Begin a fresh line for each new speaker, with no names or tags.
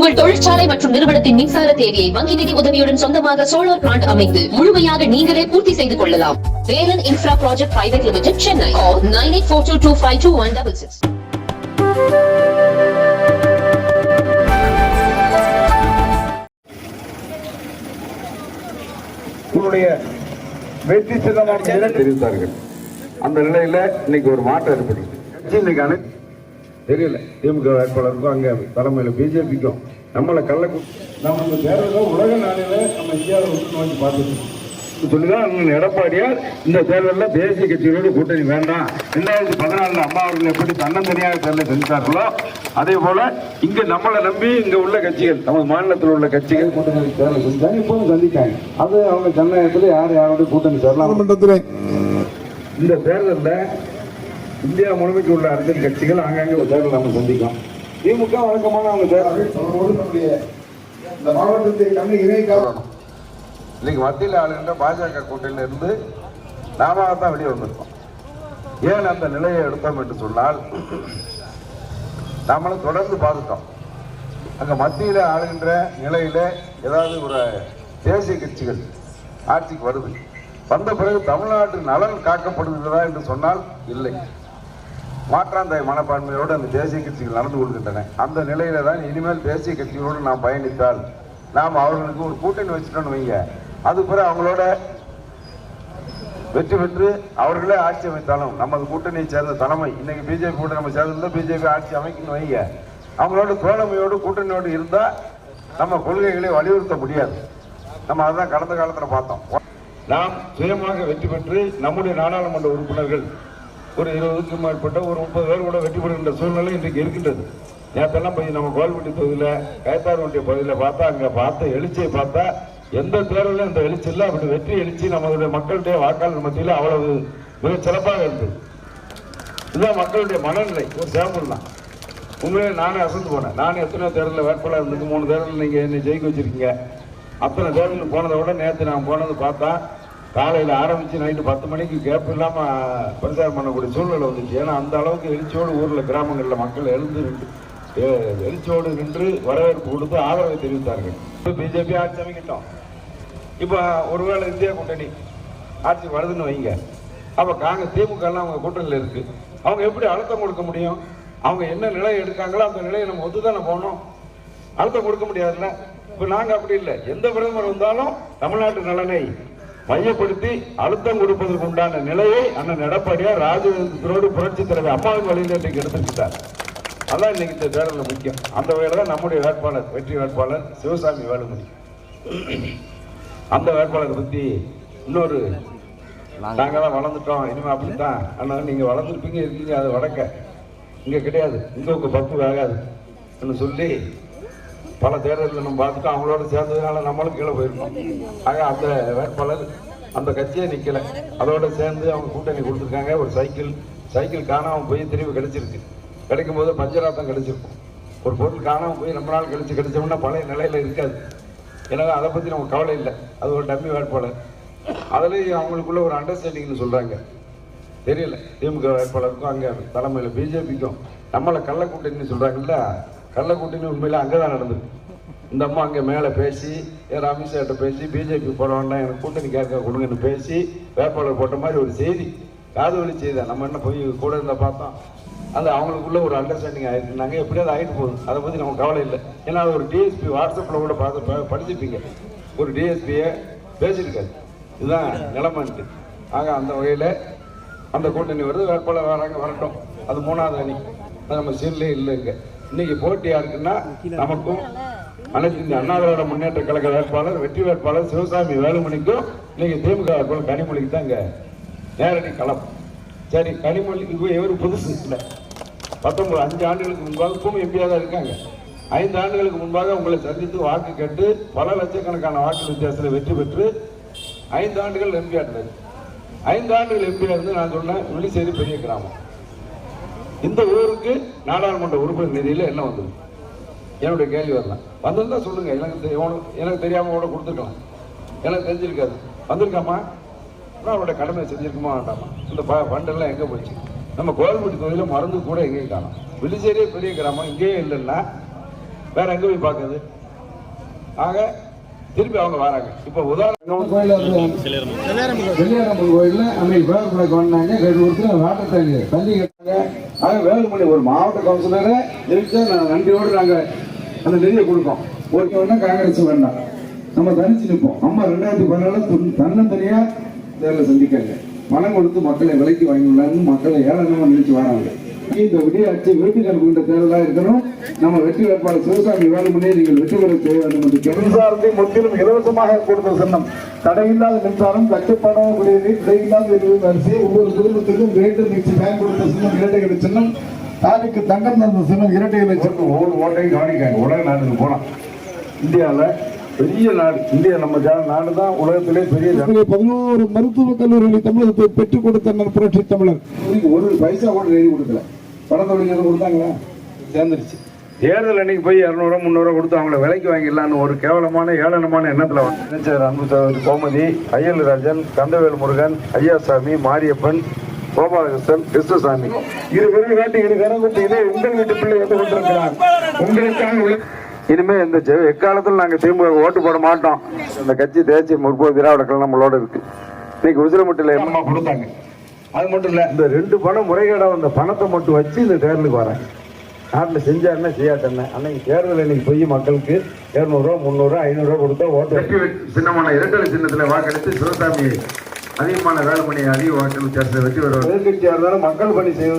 உங்கள் தொழிற்சாலை மற்றும் நிறுவனத்தின் மின்சார தேவையை வங்கி நிதி உதவியுடன் சொந்தமாக சோலார் பிளான்ட் அமைத்து முழுமையாக நீங்களே பூர்த்தி செய்து கொள்ளலாம். Velan infra project private limited Chennai nine eight four two two five two one double six
உங்களுடைய வெற்றி சின்னமான சின்னம் தெரிவித்தார்கள்? அந்த நிலையில இன்னைக்கு ஒரு மாற்றம் ஏற்படுது. இன்னைக்கு தெரியல. திமுக வேட்பாளருக்கும் அங்க தலைமையில பிஜேபிக்கும் நம்மளை கள்ள நம்ம தேர்தல உலக நாளில நம்ம இந்தியாவை உற்று நோக்கி பார்த்துட்டு சொல்லிதான் அண்ணன் எடப்பாடியார் இந்த தேர்தலில் தேசிய கட்சிகளோடு கூட்டணி வேண்டாம். ரெண்டாயிரத்தி பதினாலுல அம்மா அவர்கள் எப்படி தன்னந்தனியாக தேர்தல் செஞ்சார்களோ அதே போல இங்க நம்மளை நம்பி இங்க உள்ள கட்சிகள் நம்ம மாநிலத்தில் உள்ள கட்சிகள். கூட்டணி தேர்தல் செஞ்சாங்க இப்போவும் சந்திக்காங்க. அது அவங்க ஜனநாயகத்தில் யார் யாரோட கூட்டணி சேரலாம்? இந்த தேர்தலில் இந்தியா முழுமைக்கு உள்ள அரசியல் கட்சிகள் ஆங்காங்கே ஒரு தேர்தல் நம்ம சந்திக்கும் திமுக வழக்கமான அவங்க தேர்தல்
சொல்லும்போது நம்முடைய இந்த மாவட்டத்தை கண்ணு இணை காரணம்
இன்னைக்கு மத்தியில் ஆளுகின்ற பாஜக கூட்டணியில இருந்து நாம தான் வெளியே வந்திருக்கோம். ஏன் அந்த நிலையை எடுத்தோம் என்று சொன்னால் நாமளும் தொடர்ந்து பார்த்துட்டோம். அங்க மத்தியில் ஆளுகின்ற நிலையில ஏதாவது ஒரு தேசிய கட்சிகள் ஆட்சிக்கு வருது. வந்த பிறகு தமிழ்நாட்டு நலன் காக்கப்படுகிறதா என்று சொன்னால் இல்லை. மாற்றாந்தாய் மனப்பான்மையோடு அந்த தேசிய கட்சிகள் நடந்து கொள்கின்றன. அந்த நிலையில தான் இனிமேல் தேசிய கட்சிகளோடு நாம் பயணித்தால் நாம் அவர்களுக்கு ஒரு கூட்டணி வச்சுட்டோம்னு வைங்க. அது பிறகு அவங்களோட வெற்றி பெற்று அவர்களே ஆட்சி அமைத்தாலும் நமது கூட்டணியை சேர்ந்த தலைமை இன்னைக்கு பிஜேபி கூட நம்ம சேர்ந்திருந்தா பிஜேபி ஆட்சி அமைக்கணும் வைங்க. அவங்களோட தோழமையோடு கூட்டணியோடு இருந்தா நம்ம கொள்கைகளை வலியுறுத்த முடியாது. நம்ம அதான் கடந்த காலத்துல பார்த்தோம். நாம் சுயமாக வெற்றி பெற்று நம்முடைய நாடாளுமன்ற உறுப்பினர்கள் ஒரு இருபதுக்கும் மேற்பட்ட ஒரு முப்பது பேர் கூட வெற்றி பெறுகின்ற சூழ்நிலை இன்றைக்கு இருக்கின்றது. நேற்றெல்லாம் போய் நம்ம கோல்பட்டி தொகுதியில் கயத்தார் ஒன்றிய பகுதியில் பார்த்தா அங்கே பார்த்த எழுச்சியை பார்த்தா எந்த தேர்தலும் இந்த எழுச்சி இல்லை. அப்படி வெற்றி எழுச்சி நம்மளுடைய மக்களுடைய வாக்காளர் மத்தியில் அவ்வளவு மிக சிறப்பாக இருந்தது. இதுதான் மக்களுடைய மனநிலை ஒரு சேம்பிள் தான். உண்மையிலே நானே அசந்து போனேன். நானும் எத்தனையோ தேர்தலில் வேட்பாளர் இருந்தது மூணு தேர்தலில் நீங்கள் என்னை ஜெயிக்க வச்சிருக்கீங்க. அத்தனை தேர்தல் போனதை விட நேற்று நான் போனது பார்த்தா காலையில் ஆரம்பித்து நைட்டு பத்து மணிக்கு கேப் இல்லாமல் பிரச்சாரம் பண்ணக்கூடிய சூழ்நிலை வந்துச்சு. ஏன்னா அந்த அளவுக்கு எழுச்சியோடு ஊரில் கிராமங்களில் மக்கள் எழுந்து நின்று எழுச்சியோடு நின்று வரவேற்பு கொடுத்து ஆதரவை தெரிவித்தார்கள். பிஜேபி ஆட்சி அமைக்கிட்டோம். இப்போ ஒருவேளை இந்தியா கூட்டணி ஆட்சி வருதுன்னு வைங்க. அப்போ காங்கிரஸ் திமுக எல்லாம் அவங்க கூட்டணியில் இருக்குது அவங்க எப்படி அழுத்தம் கொடுக்க முடியும்? அவங்க என்ன நிலை எடுக்காங்களோ அந்த நிலையை நம்ம ஒத்து தானே போகணும்? அழுத்தம் கொடுக்க முடியாதுல்ல? இப்போ நாங்கள் அப்படி இல்லை. எந்த பிரதமர் வந்தாலும் தமிழ்நாட்டு நலனை மையப்படுத்தி அழுத்தம் கொடுப்பதற்கு உண்டான நிலையை அண்ணன் எடப்பாடியார் ராஜேந்திரோடு புரட்சி தலைவர் அம்மாவின் வழியில் இன்றைக்கு எடுத்துக்கிட்டார் அதான் இன்னைக்கு இந்த தேர்தலில் முக்கியம். அந்த வகையில் தான் நம்முடைய வேட்பாளர் வெற்றி வேட்பாளர் சிவசாமி வேலுமணி. அந்த வேட்பாளரை பற்றி இன்னொரு நாங்க தான் வளர்ந்துட்டோம். இனிமே அப்படித்தான். அண்ணா நீங்க வளர்ந்துருப்பீங்க இருக்கீங்க அது வடக்க. இங்க கிடையாது. இங்க பப்பு வேகாது சொல்லி பல தேர்தலில் நம்ம பார்த்துட்டு அவங்களோட சேர்ந்ததுனால நம்மளும் கீழே போயிருக்கோம். ஆக அந்த வேட்பாளர் அந்த கட்சியே நிற்கலை அதோட சேர்ந்து அவங்க கூட்டணி கொடுத்துருக்காங்க. ஒரு சைக்கிள் சைக்கிள் காணாமல் போய் திரும்பி கிடைச்சிருக்கு. கிடைக்கும் போது பஞ்சராத்தம் கிடைச்சிருக்கும். ஒரு பொருள் காணாமல் போய் ரொம்ப நாள் கழிச்சு கிடைச்சோம்னா பழைய நிலையில் இருக்காது. எனவே அதை பற்றி நமக்கு கவலை இல்லை. அது ஒரு டம்மி வேட்பாளர். அதுலேயும் அவங்களுக்குள்ள ஒரு அண்டர்ஸ்டாண்டிங்னு சொல்கிறாங்க தெரியல. திமுக வேட்பாளருக்கும் அங்கே தலைமையில் பிஜேபிக்கும் நம்மளை கள்ள கூட்டணின்னு சொல்கிறாங்கல்ல கள்ளக்குட்டின்னு உண்மையில் அங்கே தான் நடந்திருக்கு இந்த அம்மா அங்கே மேலே பேசி ஏன் அமித்ஷாட்ட பேசி பிஜேபி போட வேண்டாம் எனக்கு கூட்டணி கேட்க கொடுங்கன்னு பேசி வேட்பாளர் போட்ட மாதிரி ஒரு செய்தி. காது வழி செய்தி நம்ம என்ன போய் கூட இருந்தால் பார்த்தோம் அது அவங்களுக்குள்ள ஒரு அண்டர்ஸ்டாண்டிங் ஆயிருக்குனாங்க எப்படியாவது ஆகிட்டு போகுது அதை பற்றி நமக்கு கவலை இல்லை. ஏன்னா அது ஒரு டிஎஸ்பி வாட்ஸ்அப்பில் கூட பார்த்து படிச்சுப்பீங்க ஒரு டிஎஸ்பியை பேசியிருக்காரு. இதுதான் நிலமன்ட்டு. ஆக அந்த வகையில் அந்த கூட்டணி வருது. வேட்பாளர் வராங்க வரட்டும். அது மூணாவது அணி. அது நம்ம சீன்லேயே இல்லை இங்கே இன்னைக்கு போட்டி யாருக்குன்னா நமக்கும் அனைத்து இந்த அண்ணா திராவிட முன்னேற்ற கழக வேட்பாளர் வெற்றி வேட்பாளர் சிவசாமி வேலுமணிக்கும் இன்னைக்கு திமுக வேட்பாளர் கனிமொழிக்கு தான் இங்கே நேரடி களம். சரி கனிமொழி இப்போ இவர் புதுசு இல்லை. பத்தொன்பது அஞ்சு ஆண்டுகளுக்கு முன்பாக இப்பவும் எம்பியாக தான் இருக்காங்க. ஐந்து ஆண்டுகளுக்கு முன்பாக உங்களை சந்தித்து வாக்கு கேட்டு பல லட்சக்கணக்கான வாக்கு வித்தியாசத்தில் வெற்றி பெற்று ஐந்து ஆண்டுகள் எம்பியா இருந்தது ஐந்து ஆண்டுகள் எம்பியா இருந்து நான் சொன்னேன் விழிசேரி பெரிய கிராமம். இந்த ஊருக்கு நாடாளுமன்ற உறுப்பினர் நிதியில் என்ன வந்தது? என்னுடைய கேள்வி வரலாம். வந்திருந்தா சொல்லுங்க. எனக்கு எனக்கு தெரியாம கூட கொடுத்துருக்கலாம். எனக்கு தெரிஞ்சிருக்காது. வந்திருக்காமா? நான் அவருடைய கடமை செஞ்சிருக்குமா வேண்டாமா இந்த ப ஃபண்டெல்லாம் எங்கே போச்சு? நம்ம கோயம்புத்தூர் தொகுதியில் மருந்து கூட எங்கேயும் காணும். விழிச்சேரியே பெரிய கிராமம். இங்கேயே இல்லைன்னா வேற எங்க போய் பார்க்குது ஆக திருப்பி அவங்க வராங்க. இப்ப உதாரணம்
கோயில்ல கோயில்ல அன்னைக்கு வேலுமலைக்கு வந்தாங்க ரெண்டு ஒருத்தர் வாட்டர் டேங்க் தண்ணி கேட்டாங்க ஆக வேலுமணி ஒரு மாவட்ட கவுன்சிலரை ஜெயிச்சா நாங்கள் நன்றியோடு நாங்கள் அந்த நிதியை கொடுப்போம் ஓகே வேண்டாம் காங்கிரஸ் வேண்டாம். நம்ம தனிச்சு நிற்போம் அம்மா ரெண்டாயிரத்தி பதினாலு தன்னந்தனியாக தேர்தலை சந்திக்காங்க பணம் கொடுத்து மக்களை விலைக்கு வாங்கிடலாம்னு மக்களை ஏளனமாக நினைச்சு வராங்க. இந்த விடியாட்சி வெற்றி கருப்புகின்ற தேர்தலாக இருக்கணும். நம்ம வெற்றி வேட்பாளர் சிவசாமி வேலுமணியை நீங்கள் வெற்றி பெற செய்ய வேண்டும் என்று மின்சாரத்தை முற்றிலும் இலவசமாக கொடுத்த சின்னம். தடையில்லாத மின்சாரம் கட்டுப்பாடான குடிநீர் தடையில்லாத எரிவு அரிசி ஒவ்வொரு குடும்பத்துக்கும் கிரேட்டர் மிக்சி பயன்படுத்த சின்னம் இரட்டை இலை சின்னம். தாலிக்கு தங்கம் தந்த சின்னம் இரட்டை இலை சின்னம் ஒவ்வொரு ஓட்டையும் கவனிக்காங்க உலக நாட்டுக்கு போலாம் இந்தியாவில் பெரிய நாடு. இந்தியா நம்ம நாடு தான் உலகத்திலே பெரிய நாடு.
பதினோரு மருத்துவக் கல்லூரிகளை தமிழகத்தை பெற்றுக் கொடுத்தனர் புரட்சி தமிழர்.
ஒரு பைசா கூட எழுதி கொடுக்கல. பணத்தொழில் எதுவும் கொடுத்தாங்களா? சேர்ந்துருச்சு.
தேர்தல் அன்னைக்கு போய் இரநூறுவா முந்நூறுவா கொடுத்து அவங்கள விலைக்கு வாங்கிடலான்னு ஒரு கேவலமான ஏளனமான எண்ணத்தில் வந்து அமைச்சர் அன்பு சகோதரி கோமதி ஐயல் ராஜன் கந்தவேல் முருகன் ஐயாசாமி மாரியப்பன் கோபாலகிருஷ்ணன் கிருஷ்ணசாமி. இரு பேரும் காட்டி இரு கரம் கொண்டு இதே உங்கள் வீட்டு பிள்ளை வந்து கொண்டிருக்கிறார். உங்களுக்காக இனிமே இந்த எக்காலத்தில் நாங்க திமுக ஓட்டு போட மாட்டோம். இந்த கட்சி தேசிய முற்போக்கு திராவிட நம்மளோட இருக்கு. இன்னைக்கு உசிலமட்டில் கொடுத்தாங்க. அது மட்டும் இல்ல இந்த ரெண்டு பணம் முறைகேடா வந்த பணத்தை மட்டும் வச்சு இந்த தேர்தலுக்கு வராங்க நாட்டில் செஞ்சா என்ன செய்யாட்ட என்ன? அன்னைக்கு தேர்தல் இன்னைக்கு போய் மக்களுக்கு இரநூறுவா முந்நூறுவா ஐநூறுரூவா கொடுத்தா ஓட்டு சின்னமான இரட்டலை சின்னத்தில் வாக்களித்து சிவசாமி அதிகமான வேலை பண்ணி அதிக வாக்கள் சேர்த்து வெற்றி பெறுவார். எதிர்கட்சியாக இருந்தாலும் மக்கள் பணி செய்வது